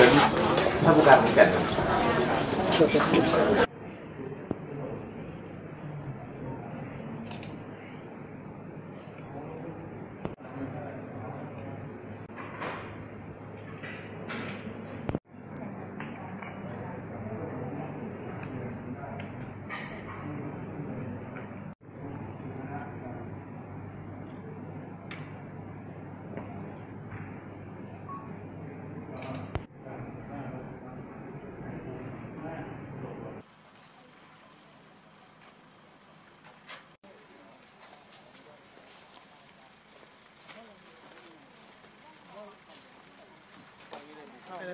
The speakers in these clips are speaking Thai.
ชิญท่านผู้การขอนแก่น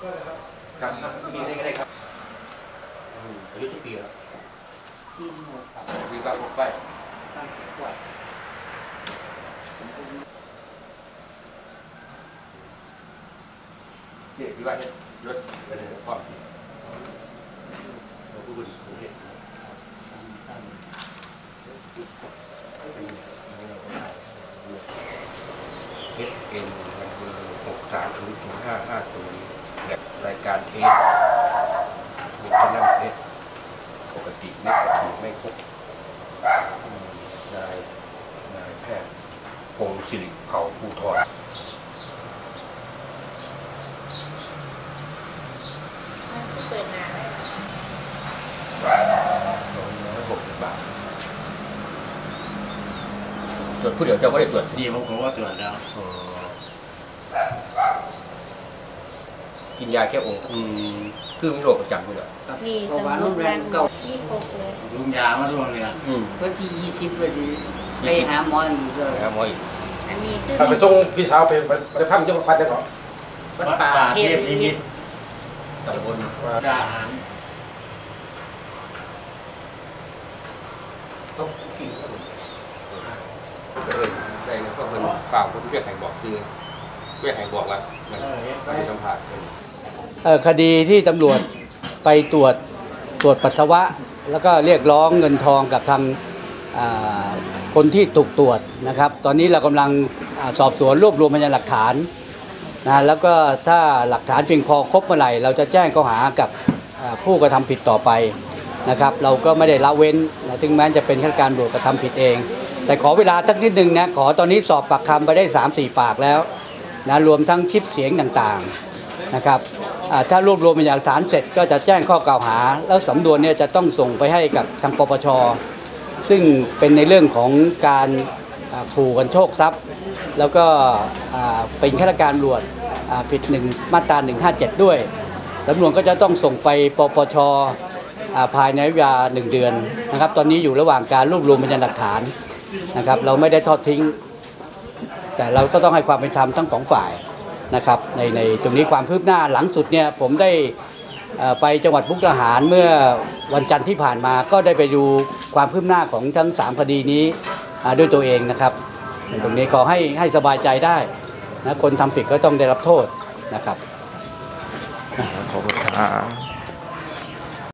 ครับมีอะได้ก็ได้ครับอายุที่ปีแล้วที่หมดครับวีบาหกไปตั้งขวดเด็กวีบาเนี่ยรถไปเลยความเราพูดถึงเหตุตั้งเอสเอ็นหกสามศูนย์ห้าห้าศูนย์ รายการเอสบุคคลนั่งเอสปกติไม่ปกติไม่ครบอืมนายนายแพทย์พงศิริเผ่าภูทรเปิดนานได้สองร้อยหกสิบบาทตรวจผู้เดียวเจ้าก็ได้ตรวจดีผมผมว่าตรวจแล้วอ๋อ กินยาแค่องค์อืมคือมีโรคประจำด้วยเหรอครับนี่เพสราะว่ามุโรนงไพแรรมเก่าที่พกเลยลุงยามาด้วยเลยอะอืมวันที่ยี่สิบก็จะไปหาหมออีกเลยนะครับหมออีกอันนี้คือถ้าไปส่งพี่สาวไปไปไปพังจังหวัดพัดได้ก่อนวัดวัดป่าป่าเทเทพพนินิมิมิตตตำบลดาหารต้องกินครับผมเออใช่แล้วก็เป็นฝ่ากคนเพื่อแข่งบอกคือเพื่อแข่งบอกว่ามันมันจะต้องผ่านเป็นเอ่อ คดีที่ตำรวจไปตรวจตรวจปัสสาวะ แล้วก็เรียกร้องเงินทองกับทางคนที่ถูกตรวจนะครับ ตอนนี้เรากำลังอสอบสวนรวบรวมพยานหลักฐานนะแล้วก็ถ้าหลักฐานเพียงพอครบเมื่อไหร่ เราจะแจ้งข้อหากับผู้กระทำผิดต่อไปนะครับ เราก็ไม่ได้ละเว้นนะถึงแม้จะเป็นข้าราชการตำรวจกระทำผิดเอง แต่ขอเวลาสักนิดนึงนะขอตอนนี้สอบปากคำไปได้ 3-4 ปากแล้วนะรวมทั้งคลิปเสียงต่างๆ นะครับถ้ารวบรวมพยานหลักฐานเสร็จก็จะแจ้งข้อกล่าวหา แล้วสำนวนเนี่ยจะต้องส่งไปให้กับทางปปชซึ่งเป็นในเรื่องของการขู่กันโชคทรัพย์ แล้วก็เป็นข้าราชการตำรวจผิดหนึ่งมาตรา157 ด้วยสำนวนก็จะต้องส่งไปปปชภายในเวลาหนึ่งเดือนนะครับ ตอนนี้อยู่ระหว่างการรวบรวมพยานหลักฐานนะครับ เราไม่ได้ทอดทิ้ง แต่เราก็ต้องให้ความเป็นธรรมทั้งสองฝ่าย นะครับในในตรงนี้ความคืบหน้าหลังสุดเนี่ยผมได้ไปจังหวัดมุกดาหารเมื่อวันจันทร์ที่ผ่านมาก็ได้ไปดูความคืบหน้าของทั้งสามคดีนี้ด้วยตัวเองนะครับในตรงนี้ขอให้ให้สบายใจได้นะคนทำผิดก็ต้องได้รับโทษนะครับขอบคุณครับ